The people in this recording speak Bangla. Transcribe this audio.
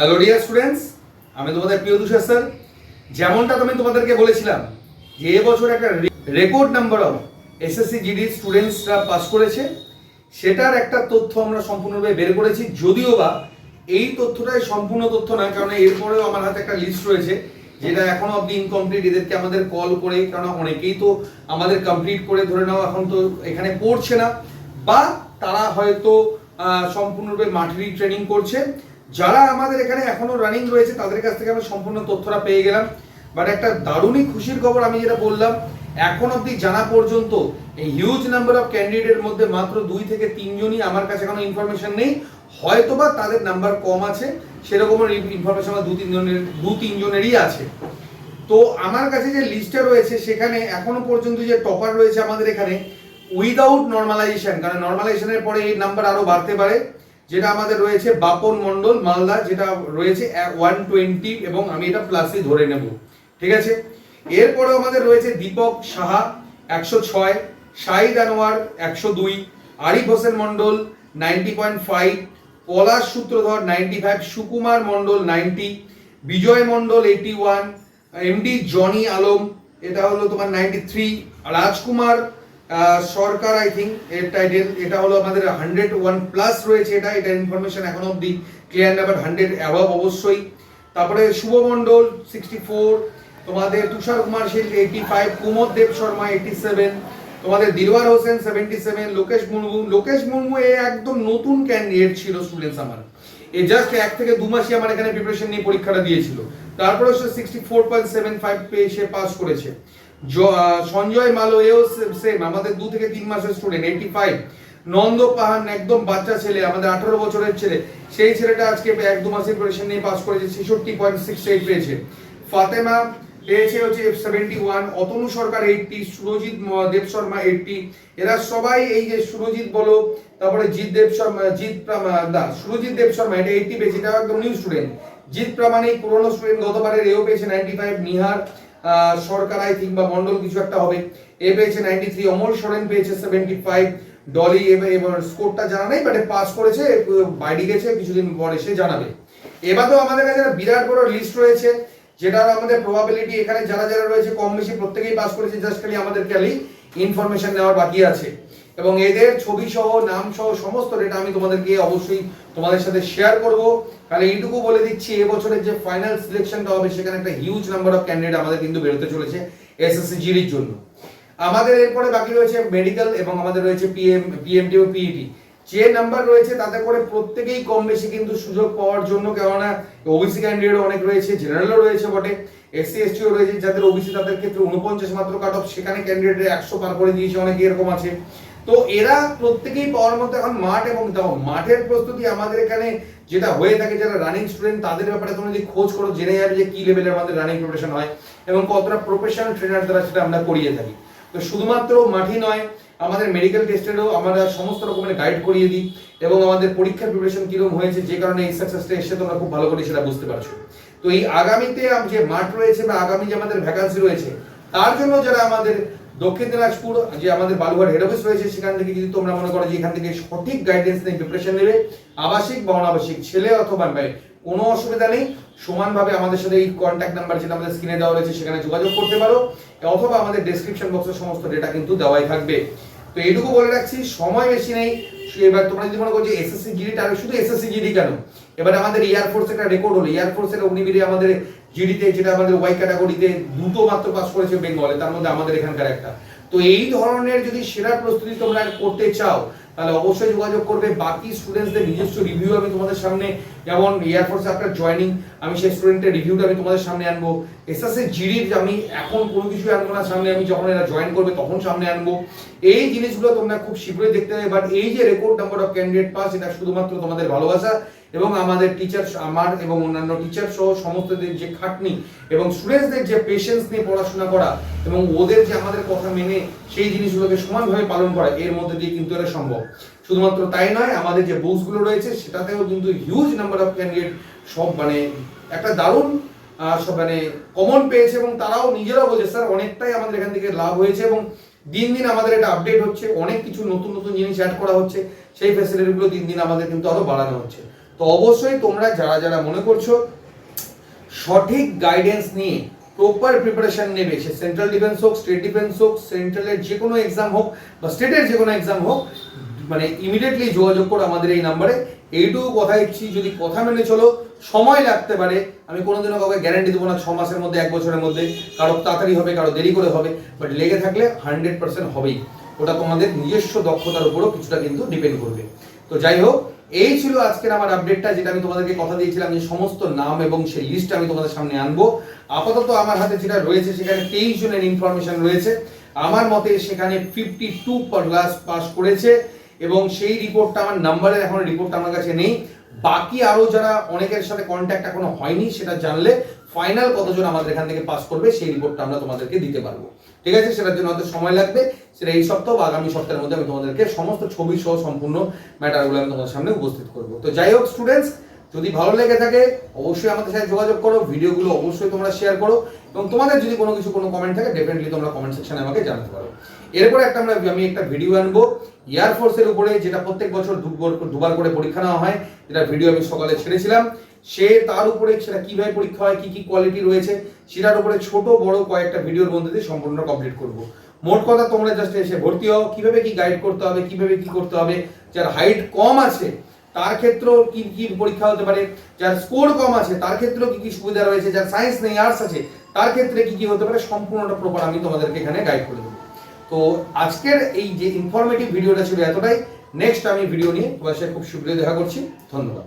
হ্যালো ডিয়ার স্টুডেন্টস আমি তোমাদের প্রিয় তুষার স্যার। যেমনটা আমি তোমাদেরকে বলেছিলাম, যে এবছর একটা record number of SSC GD স্টুডেন্টসরা pass করেছে, সেটার একটা তথ্য আমরা সম্পূর্ণরূপে বের করেছি। যদিও বা এই তথ্যটাই সম্পূর্ণ তথ্য না, কারণ এরপরেও আমার হাতে একটা লিস্ট রয়েছে, যেটা এখনও অব্দি ইনকমপ্লিট এদেরকে আমাদের কল করে, কারণ অনেকেই তো আমাদের কমপ্লিট করে ধরে নাও, এখন তো এখানে পড়ছে না, বা তারা হয়তো সম্পূর্ণরূপে মাঠেরই ট্রেনিং করছে। যারা আমাদের এখানে এখনও রানিং রয়েছে, তাদের কাছ থেকে আমরা সম্পূর্ণ তথ্যটা পেয়ে গেলাম। বাট একটা দারুণই খুশির খবর আমি যেটা বললাম, এখন অব্দি জানা পর্যন্ত এই হিউজ নাম্বার অফ ক্যান্ডিডেটের মধ্যে মাত্র দুই থেকে তিনজনই আমার কাছে কোনো ইনফরমেশন নেই। হয়তোবা তাদের নাম্বার কম আছে সেরকম ইনফরমেশন দু তিনজনের দু তিনজনেরই আছে। তো আমার কাছে যে লিস্টটা রয়েছে, সেখানে এখনও পর্যন্ত যে টপার রয়েছে আমাদের এখানে উইদাউট নর্মালাইজেশন কারণ নর্মালাইজেশনের পরে এই নাম্বার আরও বাড়তে পারে। যেটা আমাদের রয়েছে বাপন মন্ডল মালদা, যেটা রয়েছে ওয়ান টোয়েন্টি এবং আমি এটা প্লাসই ধরে নেব। ঠিক আছে? এরপরে আমাদের রয়েছে দীপক সাহা, একশো ছয়, শাহিদ আনোয়ার, একশো দুই, Arif Hossain Mondal ninety point five Palash Sutradhar ninety five Sukumar Mondal ninety Bijoy Mondal eighty one MD Jony Alam, এটা হলো তোমার ninety three Rajkumar Sarkar I think এর টাইটেল এটা হলো আমাদের হান্ড্রেড ওয়ান প্লাস রয়েছে এটা এটা ইনফরমেশন এখন অব্দি ক্লিয়ার না বাট হান্ড্রেড অ্যাভাব অবশ্যই। তারপরে শুভ মন্ডল সিক্সটি ফোর তোমাদের Tushar Kumar Sheel eighty five Kumod Dev Sharma eighty seven তোমাদের দিলওয়ার হোসেন সেভেন্টি সেভেন লোকেশ মুর্মু লোকেশ মুর্মু এ একদম নতুন ক্যান্ডিডেট ছিল স্টুডেন্টস আমার। এই জাস্ট এক থেকে দু মাসই আমার এখানে প্রিপারেশন নিয়ে পরীক্ষাটা দিয়েছিল। তারপরে সে sixty four point seven five পেয়ে সে পাস করেছে। সঞ্জয় মালো, এও সেম আমাদের দু থেকে তিন মাসের student eighty five Nanda Pahan একদম বাচ্চা ছেলে, আমাদের আঠারো বছরের ছেলে। সেই ছেলেটা আজকে এক দু মাসের প্রিপারেশন নিয়ে পাস করেছে, ছেষট্টি পয়েন্ট সিক্স এইট পেয়েছে। ফাতেমা পেয়েছে হচ্ছে F seventy one Atanu Sarkar eighty Surajit Dev Sharma eighty এরা সবাই এই যে সুরজিৎ বলো, তারপরে জিৎ দেব শর্মা, জিৎ দা সুরজিৎ দেব শর্মা, এটা এইটটি পেয়েছে, এটা একদম নিউ স্টুডেন্ট জিৎ প্রামাণিক, পুরনো স্টুডেন্ট গতবারের এও পেয়েছে ninety five Nihar. Sarkar I কিংবা মন্ডল কিছু একটা হবে। এ পেয়েছে নাইনটি থ্রি অমল সরেন পেয়েছে সেভেন্টি ফাইভ ডলি এবার স্কোরটা জানা নেই বাট পাস করেছে বাইরে গেছে, কিছুদিন পরে সে জানাবে। এবার তো আমাদের কাছে একটা বিরাট বড় লিস্ট রয়েছে, যেটার আমাদের প্রবাবিলিটি এখানে যারা যারা রয়েছে, কম বেশি প্রত্যেকেই পাস করেছে জাস্ট খালি আমাদের খালি ইনফরমেশন নেওয়ার বাকি আছে। এবং এদের ছবি সহ নাম সহ সমস্ত ডেটা আমি তোমাদেরকে অবশ্যই তোমাদের সাথে শেয়ার করব। তাহলে এইটুকু বলে দিচ্ছি, এবছরের যে ফাইনাল সিলেকশনটা হবে, সেখানে একটা হিউজ নাম্বার অফ ক্যান্ডিডেট আমাদের কিন্তু বেরোতে চলেছে এসএসসি জিডির জন্য। আমাদের এরপরে বাকি রয়েছে মেডিকেল এবং আমাদের রয়েছে পিএম পিএমটি ও পিইটি যে নাম্বার রয়েছে, তাতে করে প্রত্যেকেই কম বেশি কিন্তু সুযোগ পাওয়ার জন্য কেননা ওবিসি ক্যান্ডিডেট অনেক রয়েছে জেনারেলও রয়েছে বটে এসসি এসটিও রয়েছে, যাদের ওবিসি তাদের ক্ষেত্রে উনপঞ্চাশ মাত্র কাট অফ সেখানে ক্যান্ডিডেটের একশো পার করে দিয়েছে অনেকে, এরকম আছে। তো এরা প্রত্যেকেই পাওয়ার মতো এখন মাঠ এবং দেখো, মাঠের প্রস্তুতি আমাদের এখানে যেটা হয়ে থাকে, যারা রানিং স্টুডেন্ট তাদের ব্যাপারে তোমরা যদি খোঁজ করো, জেনে যাবে যে কি লেভেলের আমাদের রানিং প্রিপারেশন হয় এবং কতটা প্রফেশনাল ট্রেনার দ্বারা সেটা আমরা করিয়ে থাকি। তো শুধুমাত্র মাঠই নয়, আমাদের মেডিকেল টেস্টেরও আমরা সমস্ত রকমের গাইড করিয়ে দিই এবং আমাদের পরীক্ষার প্রিপারেশন কীরকম হয়েছে, যে কারণে এই সাকসেসটা এসে তোমরা খুব ভালো করে সেটা বুঝতে পারছ। তো এই আগামীতে যে মাঠ রয়েছে বা আগামী যে আমাদের ভ্যাকান্সি রয়েছে, তার জন্য যারা আমাদের দক্ষিণ দিনাজপুর, যে আমাদের বালুঘাট হেড অফিস রয়েছে, সেখান থেকে যদি তোমরা মনে করো যে এখান থেকে সঠিক গাইডেন্স নিয়ে প্রিপারেশন নেবে, আবাসিক বা অনাবাসিক, ছেলে অথবা মেয়ে, কোনো অসুবিধা নেই। সমানভাবে আমাদের সাথে এই কন্ট্যাক্ট নাম্বার যেটা আমাদের স্ক্রিনে দেওয়া রয়েছে, সেখানে যোগাযোগ করতে পারো, অথবা আমাদের ডেসক্রিপশন বক্সে সমস্ত ডেটা কিন্তু দেওয়াই থাকবে। তো এইটুকু বলে রাখছি, সময় বেশি নেই। এবার তোমরা যদি মনে করো যে এসএসসি জিডি আর শুধু এসএসসি জিডি কেন? এবার আমাদের এয়ারফোর্স একটা রেকর্ড হলো। এয়ারফোর্সের অগ্নিবীরে আমাদের জিডিতে যেটা আমাদের ওয়াই ক্যাটাগরিতে দুটো মাত্র পাস করেছে বেঙ্গলে তার মধ্যে আমাদের এখানকার একটা। তো এই ধরনের যদি সেরা প্রস্তুতি তোমরা করতে চাও তাহলে অবশ্যই যোগাযোগ করবে। বাকি স্টুডেন্টসদের নিজস্ব রিভিউ আমি তোমাদের সামনে, যেমন এয়ারফোর্সে আপনার জয়নিং আমি সেই স্টুডেন্টের রিভিউটা আমি তোমাদের সামনে আনব। এসএসসি জিডির আমি এখন কোনো কিছু আনব না, সামনে আমি যখন এরা জয়েন করবে তখন সামনে আনব। এই জিনিসগুলো তোমরা খুব শীঘ্রই দেখতে পাবে বাট এই যে record number of candidate pass এটা শুধুমাত্র তোমাদের ভালোবাসা। এবং আমাদের টিচার আমার এবং অন্যান্য টিচার সহ সমস্তদের যে খাটনি এবং স্টুডেন্টসদের যে পেশেন্স নিয়ে পড়াশোনা করা এবং ওদের যে আমাদের কথা মেনে সেই জিনিসগুলোকে সমানভাবে পালন করা, এর মধ্যে দিয়ে কিন্তু এটা সম্ভব। শুধুমাত্র তাই নয়, আমাদের যে বুকসগুলো রয়েছে সেটাতেও কিন্তু হিউজ নাম্বার অফ ক্যান্ডিডেট সব মানে একটা দারুণ মানে কমন পেয়েছে এবং তারাও নিজেরাও বলছে, স্যার, অনেকটাই আমাদের এখান থেকে লাভ হয়েছে এবং দিন দিন আমাদের এটা আপডেট হচ্ছে, অনেক কিছু নতুন নতুন জিনিস অ্যাড করা হচ্ছে, সেই ফ্যাসিলিটিগুলো দিন দিন আমাদের কিন্তু আরও বাড়ানো হচ্ছে। তো অবশ্যই তোমরা যারা যারা মনে করছ সঠিক গাইডেন্স নিয়ে প্রপার প্রিপারেশন নেবে, সে সেন্ট্রাল ডিফেন্স হোক স্টেট ডিফেন্স হোক সেন্ট্রালের যে কোনো এক্সাম হোক বা স্টেটের যে কোনো এক্সাম হোক মানে ইমিডিয়েটলি যোগাযোগ করো আমাদের এই নাম্বারে এইটুকু কথা দিচ্ছি, যদি কথা মেনে চলো, সময় লাগতে পারে। আমি কোনোদিনও কাউকে গ্যারান্টি দেবো না ছ মাসের মধ্যে, এক বছরের মধ্যে। কারও তাড়াতাড়ি হবে, কারও দেরি করে হবে বাট লেগে থাকলে হান্ড্রেড পার্সেন্ট হবেই। ওটা তোমাদের নিজস্ব দক্ষতার উপরও কিছুটা কিন্তু ডিপেন্ড করবে। তো যাই হোক এই ছিল আজকের আমার আপডেটটা যেটা আমি তোমাদেরকে কথা দিয়েছিলাম যে সমস্ত নাম এবং সেই লিস্ট আমি তোমাদের সামনে আনব। আপাতত আমার হাতে যেটা রয়েছে, সেখানে তেইশ জনের ইনফরমেশন রয়েছে। আমার মতে সেখানে ফিফটি টু ক্লাস পাস করেছে এবং সেই রিপোর্টটা আমার নাম্বারের এখন রিপোর্টটা আমার কাছে নেই। বাকি আরও যারা অনেকের সাথে কন্ট্যাক্ট এখনও হয়নি, সেটা জানলে ফাইনাল কতজন আমাদের এখান থেকে পাস করবে সেই রিপোর্টটা আমরা তোমাদেরকে দিতে পারব। ঠিক আছে? সেটার জন্য হয়তো সময় লাগবে। সেটা এই সপ্তাহ বা আগামী সপ্তাহের মধ্যে আমি তোমাদেরকে সমস্ত ছবি সহ সম্পূর্ণ ম্যাটারগুলো আমি তোমাদের সামনে উপস্থিত করব। তো যাই হোক স্টুডেন্টস যদি ভালো লেগে থাকে, অবশ্যই আমাদের সাথে যোগাযোগ করো। ভিডিওগুলো অবশ্যই তোমরা শেয়ার করো। এবং তোমাদের যদি কোনো কিছু, কোনো কমেন্ট থাকে ডেফিনেটলি তোমরা কমেন্ট সেকশনে আমাকে জানাতে পারো। এরপরে একটা আমরা, আমি একটা ভিডিও আনব। এয়ারফোর্সের উপরে যেটা প্রত্যেক বছর দুবার- করে পরীক্ষা নেওয়া হয়, যেটা ভিডিও আমি সকালে ছেড়েছিলাম। সে তার উপরে সেটা কীভাবে পরীক্ষা হয়, কি কি কোয়ালিটি রয়েছে, সেটার উপরে ছোট, বড় কয়েকটা ভিডিওর মধ্যে দিয়ে সম্পূর্ণ কমপ্লিট করব। মোট কথা তোমরা জাস্ট এসে ভর্তি হও, কীভাবে কি গাইড করতে হবে, কীভাবে কি করতে হবে, যার হাইট কম আছে, তার ক্ষেত্রেও কি কি পরীক্ষা হতে পারে, যার স্কোর কম আছে, তার ক্ষেত্রেও কি কি সুবিধা রয়েছে, যার সায়েন্স নেই আর্টস আছে, তার ক্ষেত্রে কি কি হতে পারে, সম্পূর্ণটা প্রপার আমি তোমাদেরকে এখানে গাইড করে দেবো। তো আজকের এই যে ইনফরমেটিভ ভিডিওটা ছিল এতটাই নেক্সট আমি ভিডিও নিয়ে তোমার সাথে খুব শীঘ্রই দেখা করছি, ধন্যবাদ।